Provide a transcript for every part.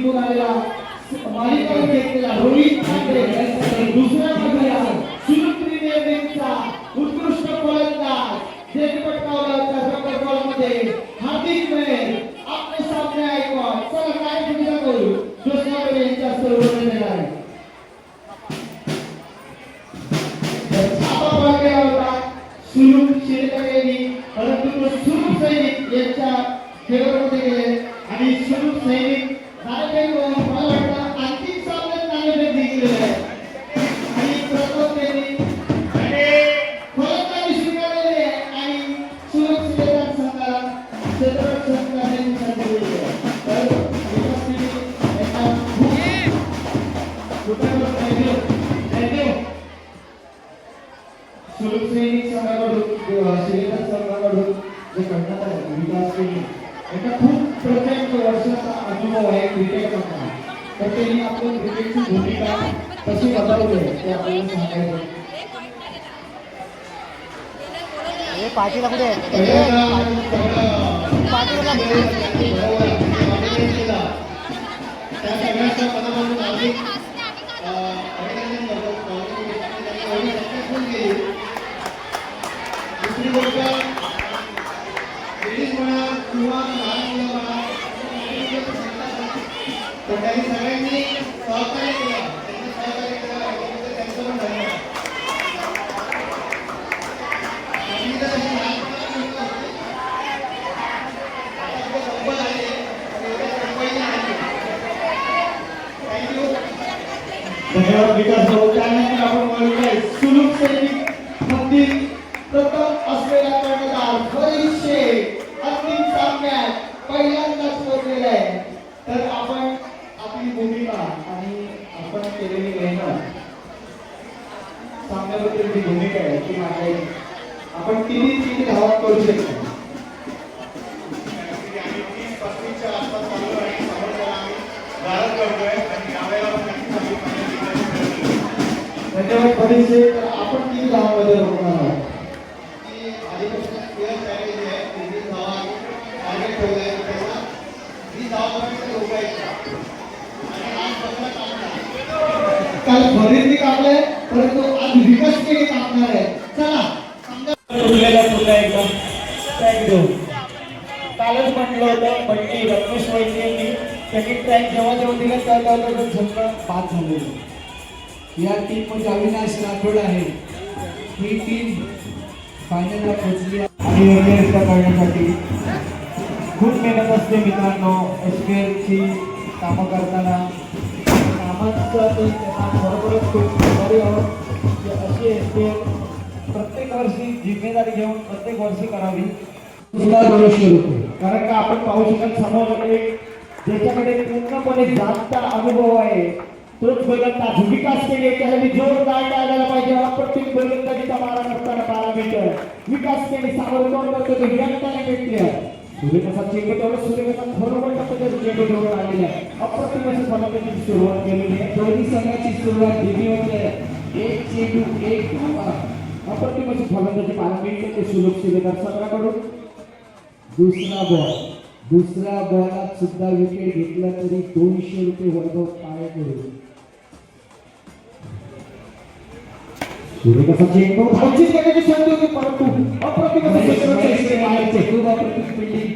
जिंकून आलेला मालिकावर घेतलेला रोहित ठाकरे दुसऱ्या बाजूला सुरुत्रीने नेमचा उत्कृष्ट फलंदाज जे पटकावला प्रकार बॉलमध्ये हार्दिक मेहर आपले सामने ऐकवा चला काय सुविधा करू दुसऱ्या यांच्या सर्व आहे छापा बॉल परंतु तो सैनिक यांच्या फेवरमध्ये सक्सेसफुल केली दुसरी गोष्ट म्हणा किंवा लहान मुलं म्हणा तर त्यांनी सगळ्यांनी सहकार्य केलं त्यांनी सहकार्य केलं याच्याबद्दल त्यांचं पण धन्यवाद आम्ही जर अशी लहान मुलं घेतलं होती, आता ते गप्प झाले, पण एवढ्या गप्पाही नाही. Thank you. धन्यवाद त्याचा वीस धावापर्यंत रोखायचं आणि आज पंधरा काढणार काल फरीदने परंतु आज विकास केले आहे. चला. समजा फुललेला फुलला थँक्यू कालच म्हटलं होतं बंटी रत्नेश वैद्य यांनी त्यांनी ट्रॅक जेव्हा जेव्हा दिलं त्या त्या झोपणं बाद झालेलं. या टीममध्ये अविनाश राठोड आहे. ही टीम फायनलला पोहोचली आहे. आणि वेगळ्या करण्यासाठी खूप मेहनत असते मित्रांनो. एस पी एलची कामं करताना. कामाचं ते त्यांना बरोबरच खूप बरी आहोत. की अशी एस पी एल प्रत्येक वर्षी जिम्मेदारी घेऊन प्रत्येक वर्षी करावी. तुला दोनशे रुपये. कारण का आपण पाहू शकाल समोर एक ज्याच्याकडे पूर्णपणे जास्त अनुभव आहे. तोच गोलंदाज विकास केले जोर जोरदार टाळायला पाहिजे. प्रत्येक गोलंदाजीचा मारा नसताना बारा मीटर विकास केले. सावर करतो ते विराटताना भेटले सूर्यकसा बरोबर पद्धतीने चेंडू जवळ आहे. अप्रतिम अशी फलंदाजीची सुरुवात केलेली आहे. दोन्ही संघाची सुरुवात दिली होती. एक चेंडू एक धावा. अप्रतिम अशी फलंदाजी पाहायला मिळते ते सुलभ शिलेदार संघाकडून. दुसरा बॉल दुसऱ्या बॉलात सुद्धा विकेट घेतला तरी दोनशे रुपये वैभव काय करू सूर्यकसा चेंडू धावची करण्याची संधी होती परंतु अप्रतिम मारायचे खूप अप्रतिम fielding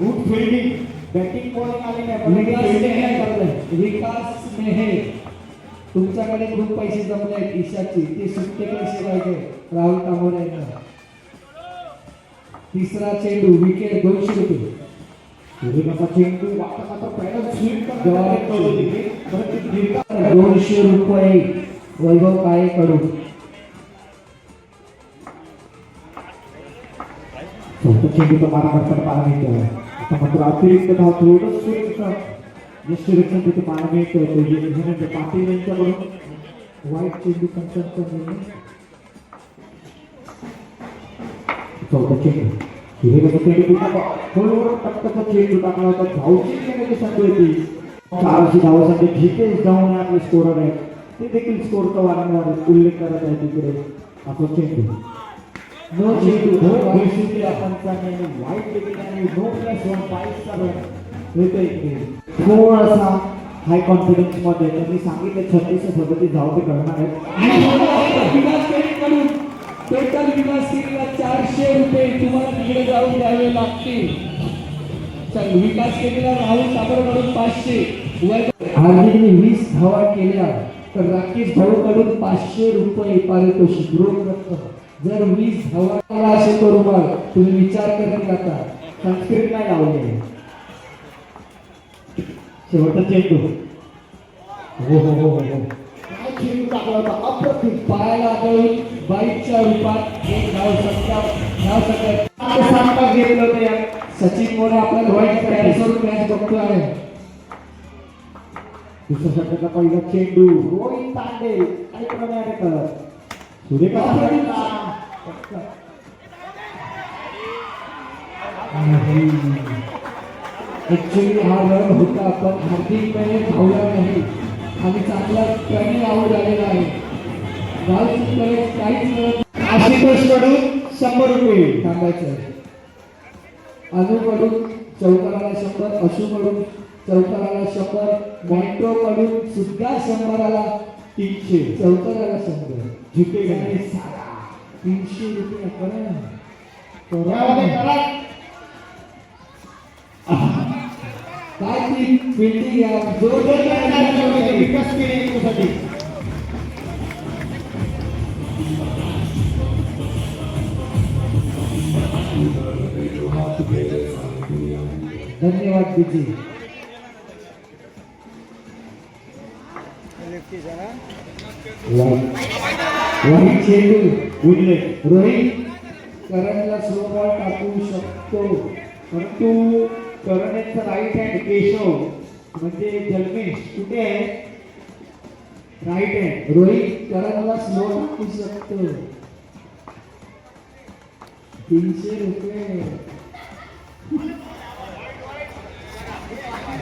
good fielding batting bowling आली नाही विकास मेहे तुमच्याकडे खूप पैसे जमले आहेत ईशाचे. ते सुट्टे पैसे पाहिजे. राहुल कामोरे तिसरा चेंडू विकेट दोनशे रुपये. सूर्यकसा चेंडू वाटत आता पहिला दोनशे रुपये. वैभव काळे कडून करताना पाहायला मिळतो आता मात्र अतिरिक्त धाव थोडं सूर्यकसा यष्टीरक्षण तिथे पाहायला मिळतं तो जे पाटील यांच्याकडून वाईट चेंडू कंचांचा निर्णय चौथा चेंडू सूर्यकसा चेंडू थोडं टक्कचा चेंडू टाकला होता धावची घेण्याची संधी होती चारशे धावासाठी जितेश धावणे आपले स्कोरर आहेत ते देखील स्कोरचा वारंवार उल्लेख करत आहे तिकडे आपला चेंडू नो चेंडू नो पंचाने वाईट आणि नो प्लस वन इकडे थोडासा हाय कॉन्फिडन्समध्ये त्यांनी सांगितलं छत्तीस सदतीस जाऊ ते करणार आहेत विकास केंद्राकडून टोटल विकास केंद्राला चारशे रुपये तुम्हाला तिकडे जाऊन द्यावे लागतील. विकास केंद्राला राहुल साबरकडून पाचशे हार्दिकने वीस धावा केल्या तर राकेश भाऊकडून पाचशे रुपये पारितोषिक रोख रक्कम. जर वीस धावा असे करू मग तुम्ही विचार करतील आता संस्कृत नाही लावले. शेवटचा चेंडू हो हो हो हो काय चेंडू टाकला होता? अप्रतिम पायाला आदळून बाईकच्या रूपात एक धाव सत्ता धाव सत्ता सांगता घेतलं होतं या. सचिन मोरे आपल्याला वाईट पॅरिसवरून मॅच बघतो आहे दुसऱ्या षटकाचा पहिला चेंडू. रोहित तांडे करत सूर्यकांत ऍक्च्युली हा रन होता पण हार्दिकपणे धावला नाही आणि चांगला कमी आऊट आलेला आहे धाव चुकल्याने काहीच मिळत आशुतोषकडून शंभर रुपये थांबायचं आहे अनुकडून चौकाराला शंभर अशुकडून चौकाराला शंभर मॉन्ट्रोकडून सुद्धा शंभराला तीनशे चौकाराला शंभर झुके गाणे सारा. तीनशे रुपये करा यामध्ये करा. करा. काय ती फिल्डिंग या जोरदार विकास केले याच्यासाठी. धन्यवाद विजय वाईट चेंडू उरले रोहित करणला स्लो बॉल टाकू शकतो परंतु करणेचा राईट हँड केशव म्हणजे जन्मेश कुठे आहे राईट हँड रोहित करणला स्लो टाकू शकतो तीनशे रुपये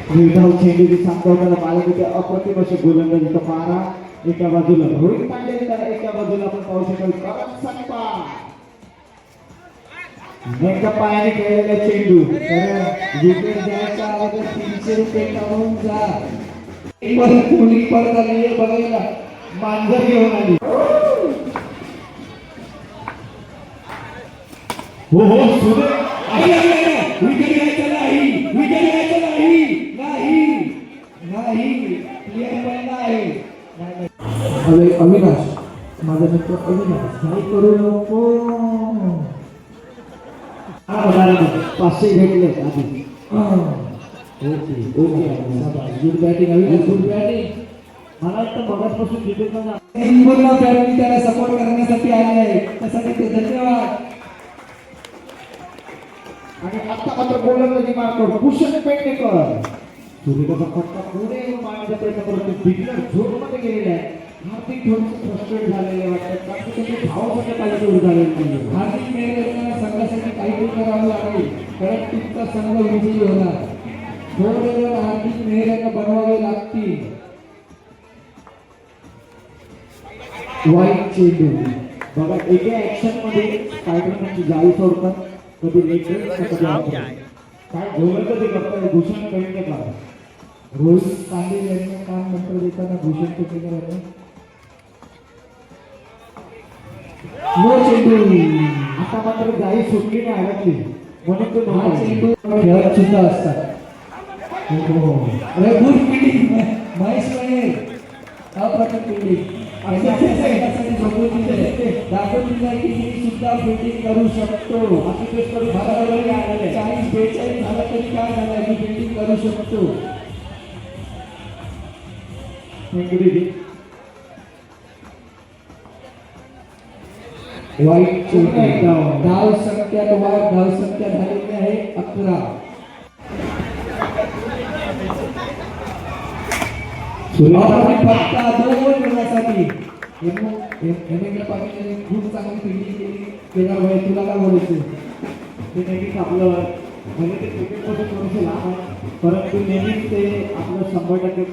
चेंडू चेंडूची सांगताना मला तिथे अप्रतिम असे गोलंदाजीचा मारा एका बाजूला रोहित पांडे तर एका बाजूला आपण पाहू शकाल. करण पायाने खेळलेला चेंडू. विकेट अगोदर तीनशे रुपये कमवून जा. परत मुली परत आली? बघायला. मांजर घेऊन आली. हो हो सुरे आई, आई, आई, आई, विकेट घ्यायचं नाही. विकेट घ्यायचं नाही. नाही. पण नाही. अरे अविनाश माझा मित्र अविनाश नाही करू नको. हा बघा पाचशे भेटले आधी. Okay okay. Good batting Avinash good batting. मला वाटतं मगाचपासून जिथे पण पूर्ण फॅमिली त्याला सपोर्ट करण्यासाठी आले आहे. त्यासाठी ते धन्यवाद. आणि आता मात्र गोलंदाजी मारतो भूषण पेडणेकर सूर्यकाचा फटका पुढे मारण्याचा प्रयत्न करतो बिगनर झोनमध्ये गेलेला आहे हार्दिक थोडंसं फ्रस्ट्रेट झालेले वाटतात. कारण की त्याची धावासाठी पाहिजे तेवढी नाही म्हणजे? हार्दिक मेहरकरांना संघासाठी काहीतरी करावं लागेल. कारण तुमचा संघ विजयी होणार. थोडे वेळ हार्दिक मेहरकरांना बनवावे लागतील. वाईट चेंज होती बघा एका ऍक्शनमध्ये स्पायडरमॅनची जाळी सोडतात? कधी लेटरेट काय गोवर कधी करतात? भूषण कळते का? रोहित कांदे यांना काम नंतर देताना भूषण पेटलेकर यांना नो चेंडू आता मात्र जाळी सुटली नाही अडकली म्हणून तो नव्हता. चेंडू खेळत सुद्धा असतात अरे गुड फिल्डिंग महेश अप्रतिम फिल्डिंग सुद्धा करू शकतो. चाळीस बेचाळीस झालं तरी काय झालं मी फिल्डिंग करू शकतो दीदी. वाईट चोटी एक धाव. संख्या वाढ धाव संख्या झालेली आहे अकरा फक्त दोन गुणासाठी खूप चांगली फिल्डिंग केली तुला काय बोलायचं? ते आपलं म्हणजे ते क्रिकेटपासून थोडंसं लांब आहे परंतु नेहमीच ते आपलं शंभर टक्के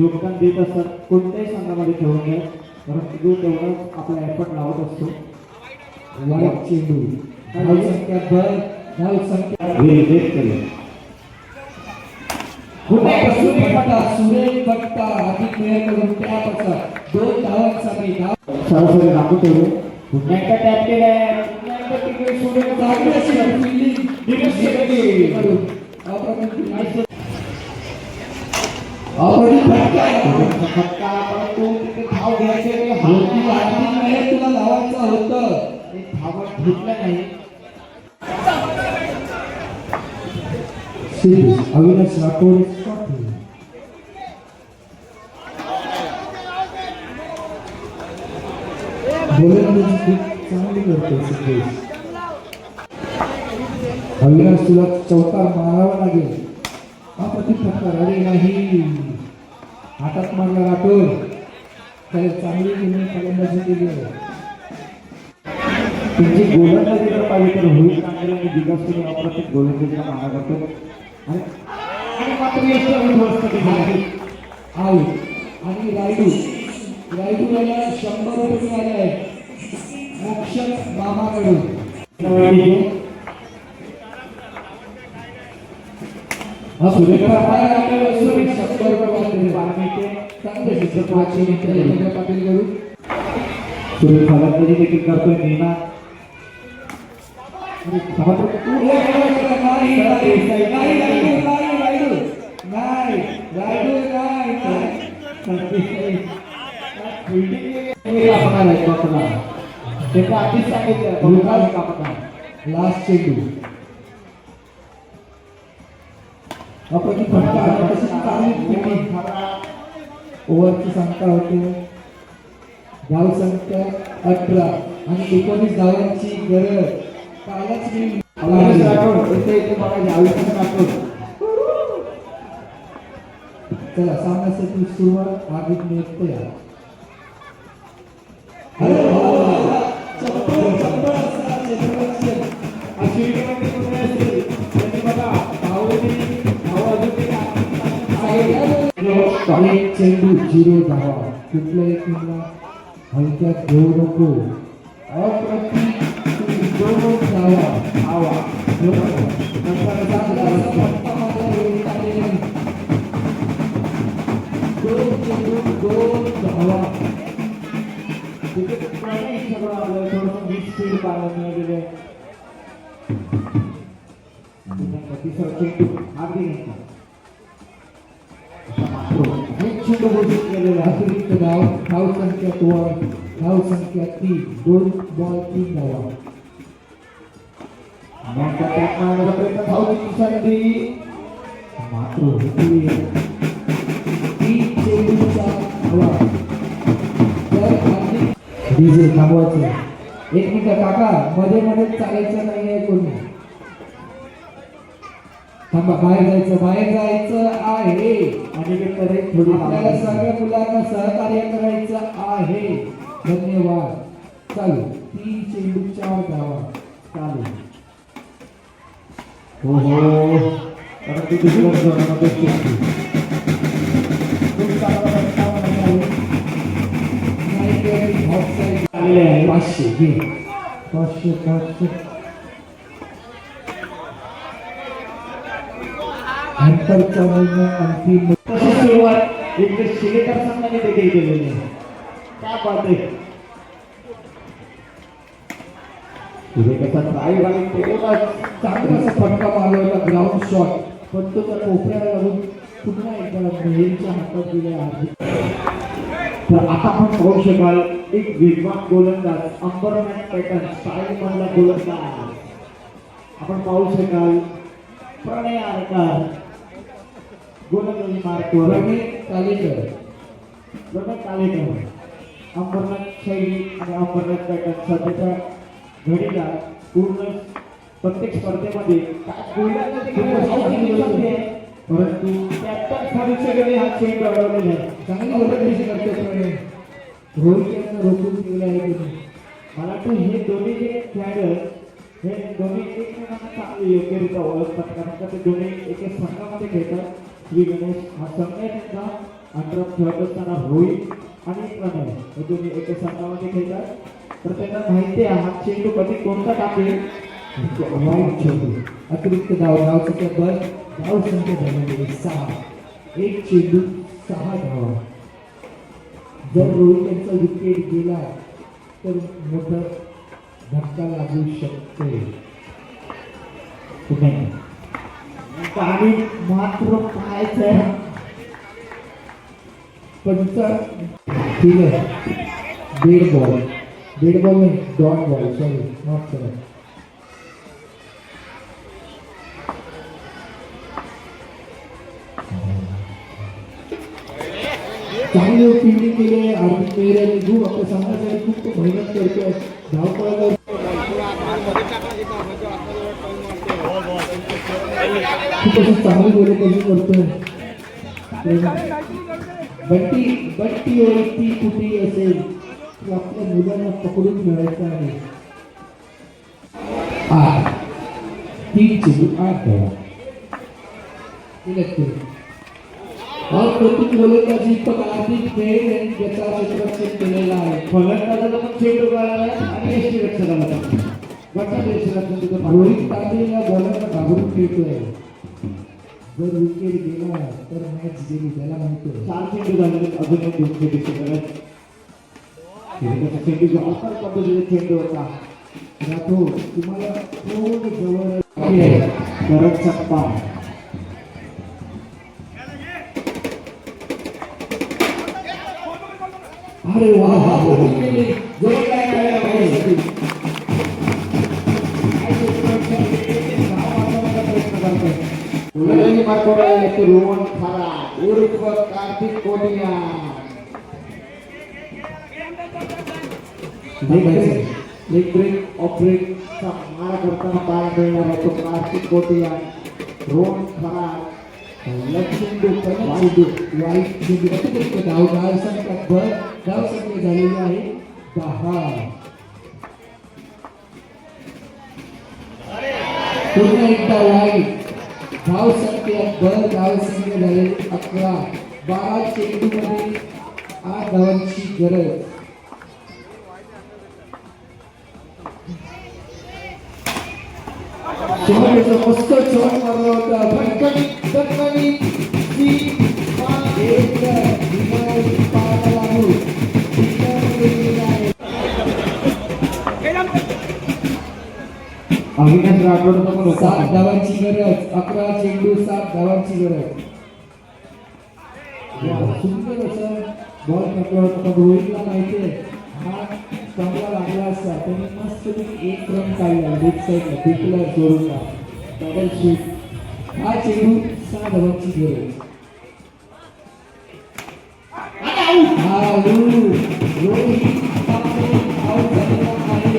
योगदान देत असतात. कोणत्याही संघामध्ये खेळून घ्या. परंतु तो तेवढाच आपला एफर्ट लावत असतो. वाईट चेंडू धाव संख्या भर धाव संख्या हे देत केलं पुन्हा सुरेख फटका सुरेख फटका अधिक वेळ करून त्या पसा दोन धावांसाठी धाव सरासरी दाखवतो पुन्हा एकदा टॅप केलाय पुन्हा एकदा तिकडे सोडून चांगली अशी fielding. दिनेश शेट्टी. करून अप्रतिम fielding. अप्रतिम फटका फटका परंतु तिथे धाव घ्यायचे धावत घेतला नाही. अविनाश राठोड चांगली करतो सिद्धेश अविनाश तुला चौकार मारावा लागेल. आपत्ती फटका अरे नाही. हातात मारला राठोड. त्याला चांगली तुम्ही फलंदाजी केली. आहे तुमची गोलंदाजी जर पाहिजे तर रोहित कांगरे आणि दिग्गज तुम्ही अप्रतिम गोलंदाजीला मागा करतो. आणि मात्र यश आऊट. आणि रायडू. रायडू याला शंभर रुपये मिळाले आहेत. मोक्ष मामाकडून. हा सुरेख शंभर रुपये वाटले. चांगले सिद्ध पाचशे पाटील कडून सुरेश फलंदाजी देखील करतोय. नेना लास्ट चेंडू आपण ओव्हरची संख्या होते धाव संख्या अठरा आणि एकोणीस धावांची गरज कालच मी राठोड इथे इथे राठोड चला सामन्यासाठी सुरुवात आगीत निघते. एक चेंडू झिरो धावा. कुठल्याही टीमला हलक्यात घेऊ नको. अप्रतिम अतिरिक्त धाव धाव संख्या दोन धाव संख्या तीन दोन बॉल तीन धावा मग त्या मारण्याचा प्रयत्न? धावली तिसऱ्या मात्र होती. तीन चेंडूचा तर डीजे थांबवायचं. एक मिनिट काका मध्ये मध्ये चालायचं नाही आहे कोणी. थांबा बाहेर जायचं बाहेर जायचं आहे. आणि ते थोडी आपल्याला सगळ्या मुलांना सहकार्य करायचं आहे. धन्यवाद. चालू. तीन चेंडू चार धावा चालू. हो हो कारण ती दुसऱ्या जोरामध्ये शिकते. खूप चांगला प्रस्ताव आहे. नाईक ऑफसाईड आलेले आहे. पाचशे घे पाचशे पाचशे अंतरचा महिना अंतिम तशी सुरुवात इकडे शिलेकर संघाने देखील केलेली आहे काय बात आहे शिलेकरचा drive आणि तेवढाच चांगला असा फटका मारला होता ग्राउंड शॉट पण तो त्या कोपऱ्याला लागून पुन्हा एकदा मेहरच्या हातात दिला आहे. तर आता आपण पाहू शकाल एक वेगवान गोलंदाज अंबरनाथ पॅटर्न स्टाईल मधला गोलंदाज. आपण पाहू शकाल प्रणय आरकार गोलंदाजी मारतो रवी कालेकर. रमेश कालेकर. अंबरनाथ शैली आणि अंबरनाथ पॅटर्न सध्याच्या घडीला पूर्ण प्रत्येक स्पर्धेमध्ये. परंतु फरीदचे हा चेंडू अडवलेला आहे. चांगली गोलंदाजी करते रोहित यांना रोखून दिलं आहे मला वाटतं हे दोन्ही जे खेळाडू हे दोन्ही एकमेकांना चांगले योग्यरित्या ओळखतात कारण का ते दोन्ही एक संघामध्ये खेळतात. श्री गणेश हा संघ त्यांचा अंडर खेळत असताना रोहित आणि प्रणय हे दोन्ही एक संघामध्ये खेळतात. तर त्यांना माहिती आहे हा चेंडू कधी कोणता टाकेल? वाईट चेंडू. अतिरिक्त धाव धाव बल धाव संख्या झालेली सहा. एक चेंडू सहा धावा. जर रोहित यांचा विकेट गेला तर मोठा धक्का लागू शकते. आणि मात्र पाहायचं पंच दीड बॉल डेड बॉल नाही dot ball sorry not sorry चांगली फिल्डिंग केली आहे हार्दिक मेहर यांनी खूप आपल्या संघासाठी खूप मेहनत करतोय धावपळाला खूप अशी चांगली गोलंदाजी करतोय बट्टी बट्टी ओळखती कुठे असेल ती आपल्या मुलांना पकडून मिळायचं आहे. आठ तीन चेंडू आठ धावा और प्रति गोलंदाजी पण हार्दिक क्षेत्ररक्षण केलेला आहे. फलंदाजाला पण आणि पण. गटात यष्टीरक्षण तिथं रोहित पाटील या बॉलरला घाबरून खेळतोय. जर विकेट गेला तर मॅच गेली त्याला माहिती चार चेंडू झाले अजून एक दोन शिल्लक आहेत. चेंडू जो असा पद्धतीने चेंडू होता राठोड तुम्हाला थोडं जवळ करत सप्पा अरे वा वा, वा. जोरदार टाळ्या पाहिजे. उलगडणी मार्कोडे ते रोहन खारा उर्फ Kartik Kotia leg break off break चा मारा करताना पाहायला मिळणार आहे तो कार्तिक कोटिया रोहन खरा लक्ष्मी वाईट वाईट चेंडू धाव धाव संख्या भर धाव संख्या झालेली आहे दहा पुन्हा एकदा वाईट धाव संख्या भर धाव संख्या झालेली अकरा बारा चेंडू मध्ये आठ धावांची गरज शेवटचं मस्त शॉट मारला होता. दणकणी दणकणी ती पाच एक पाहायला लागू. अविनाश राठोड पण होता सात धावांची गरज अकरा चेंडू सात धावांची गरज. सुंदर असं बॉल टाकला होता रोहितला माहिती आहे. एक रन काढला लेग साईडला डबल शूट हा चेंडू सहा धावांची गरज हा रोहित आउट झालेला आहे.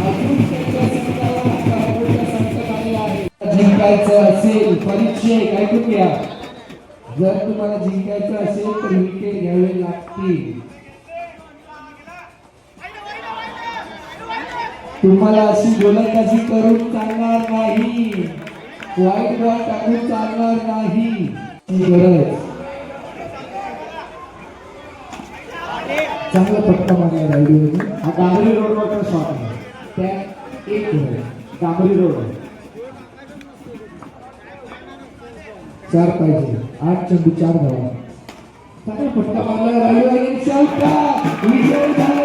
अजून त्यांच्या संघाला आहे. जिंकायचं असेल परिचय काय घ्या. जर तुम्हाला जिंकायचं असेल तर विकेट घ्यावे लागतील. तुम्हाला अशी गोलंदाजी करून चालणार नाही. वाईट बॉल टाकून चालणार नाही. गरज. चांगला फटका मारला रायडूने हा डांबरी रोडवरचा शॉट आहे. त्या एक डांबरी रोड. चार पाहिजे. आठ चेंडू चार धावा. चांगला फटका मारला चौका विजय झाला.